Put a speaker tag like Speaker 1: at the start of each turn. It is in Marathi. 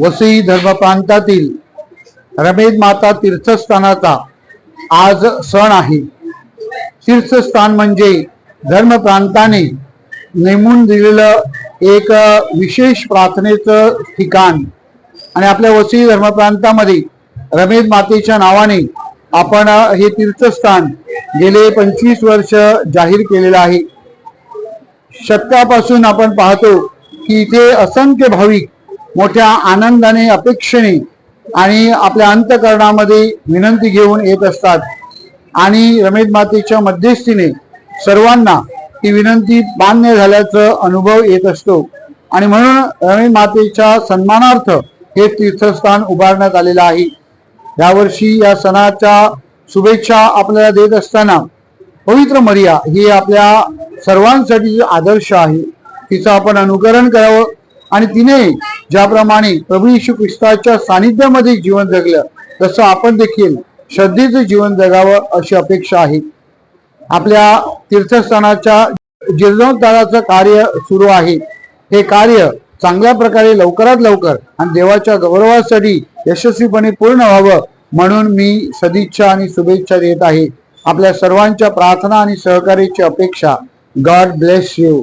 Speaker 1: वसई धर्म प्रांतातील रमेद माता तीर्थस्थानाचा आज सण आहे. तीर्थस्थान म्हणजे धर्म प्रांताने नेमून दिलेलं एक विशेष प्रार्थनेचं ठिकाण. आणि आपल्या वसई धर्म प्रांतामध्ये रमेद मातेच्या नावाने आपण हे तीर्थस्थान गेले पंचवीस वर्ष जाहीर केलेलं आहे. शतकापासून आपण पाहतो की इथे असंख्य भाविक मोठ्या आनंदाने अपेक्षेने आणि आपल्या अंतकरणामध्ये विनंती घेऊन येत असतात. आणि रमेश मातेच्या मध्यस्थीने सर्वांना ती विनंती मान्य झाल्याचं अनुभव येत असतो. आणि म्हणून रमेश मातेच्या सन्मानार्थ हे तीर्थस्थान उभारण्यात आलेलं आहे. यावर्षी या सणाच्या शुभेच्छा आपल्याला देत असताना पवित्र मरिया ही आपल्या सर्वांसाठी आदर्श आहे. तिचं आपण अनुकरण करावं आणि तिने ज्याप्रमाणे प्रभू यशू ख्रिस्ताच्या सानिध्यामध्ये जीवन जगलं तसं आपण देखील श्रद्धेचं जीवन जगावं अशी अपेक्षा आहे. आपल्या तीर्थस्थानाच्या जीर्णोद्धाराचं कार्य सुरू आहे. हे कार्य चांगल्या प्रकारे लवकरात लवकर आणि देवाच्या गौरवासाठी यशस्वीपणे पूर्ण व्हावं म्हणून मी सदिच्छा आणि शुभेच्छा देत आहे. आपल्या सर्वांच्या प्रार्थना आणि सहकार्याची अपेक्षा. God bless you